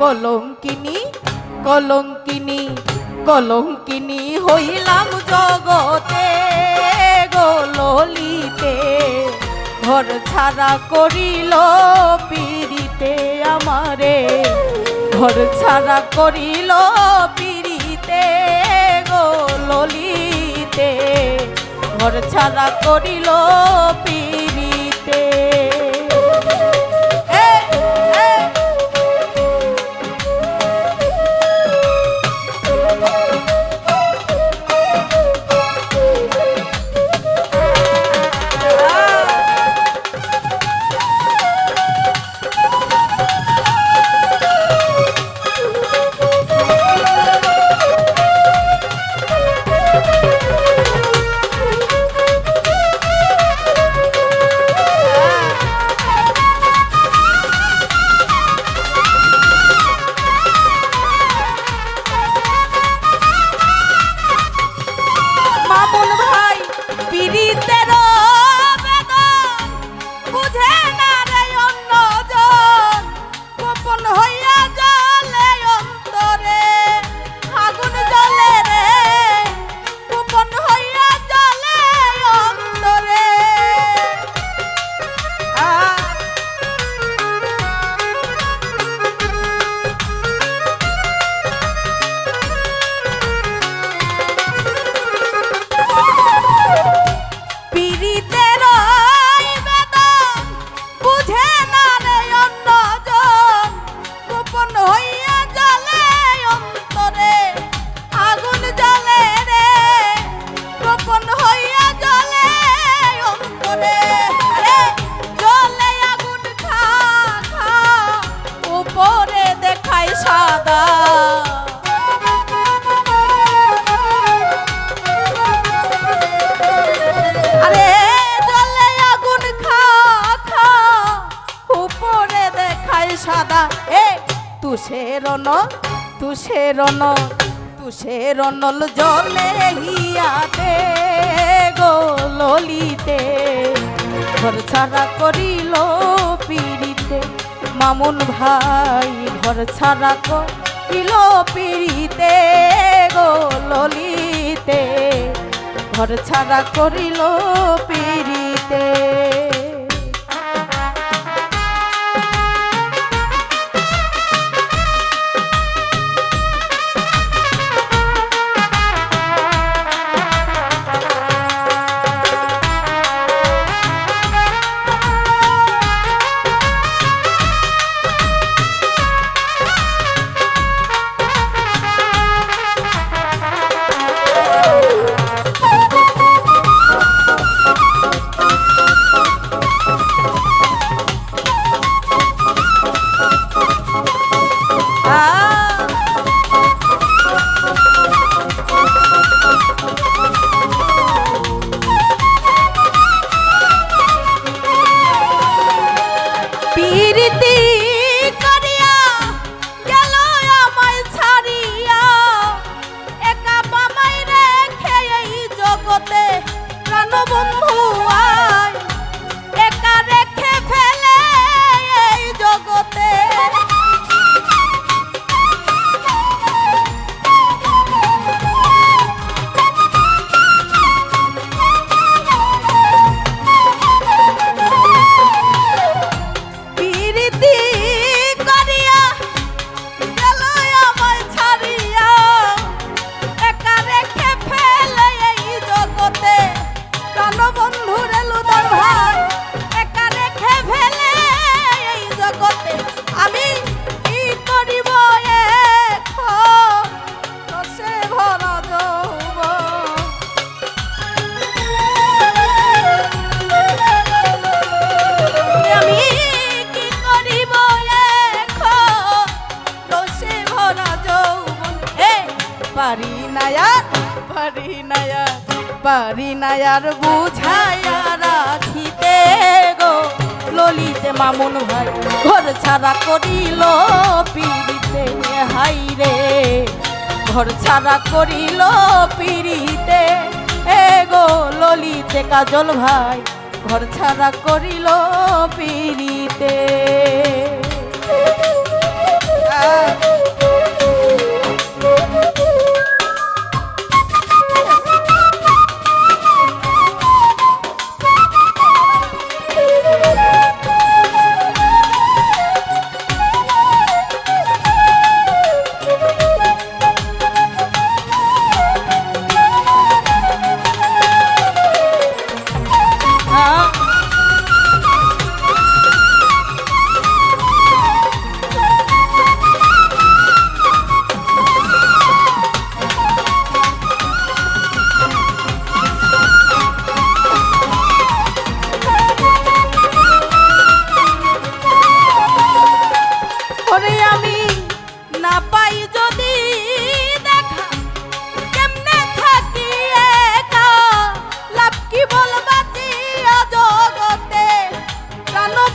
কলঙ্কিনী কলঙ্কিনী কলঙ্কিনী হইলাম জগতে গো ললিতে ঘর ছাড়া করিল পিড়িতে আমারে, ঘর ছাড়া করিল পিড়িতে গো ললিতে ঘর ছাড়া করিল পিড়িতে তুষের ন তুষের ন তুষের নল জলে হিয়াতে গো ললিতে। ঘর ছাড়া করিল পিড়িতে, মামুন ভাই ঘর ছাড়া করিল পিড়িতে গো ললিতে। ঘর ছাড়া করিল পিড়িতে। নায়ার পারি নায়ার পারি বুঝাইয়া রাখিতে গো। ললিতে মামুন ভাই, ঘর ছাড়া করিল পিড়িতে হাই রে। ঘর ছাড়া করিল পিড়িতে, এ গো ললিতে কাজল ভাই, ঘর ছাড়া করিল পিড়িতে।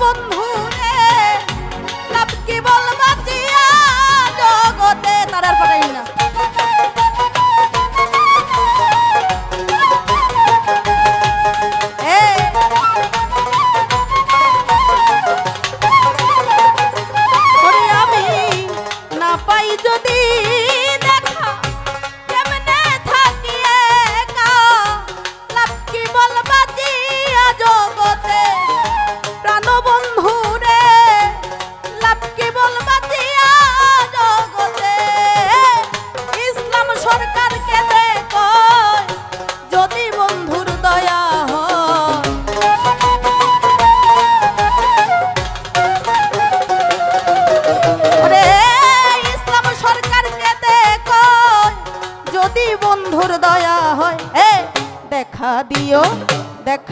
বন্ধু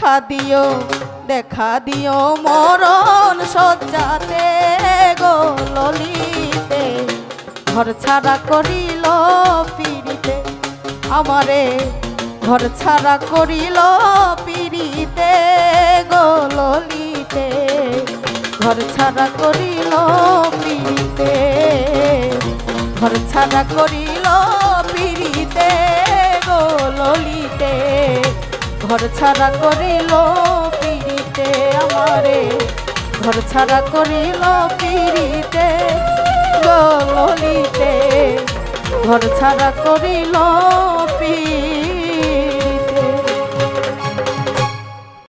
দেখা দিও দেখা দিও মরণ সজ্জাতে গো ললিতে। ঘর ছাড়া করিল পিড়িতে, আমারে ঘর ছাড়া করিল পিড়িতে গো ললিতে। ঘর ছাড়া করিল পিড়িতে, ঘর ছাড়া করিল পিড়িতে গো ললিতে। ঘর ছাড়া করিল পিড়িতে আমারে। ঘর ছাড়া করিল পিড়িতে গলিতে ঘর ছাড়া করিল পিড়িতে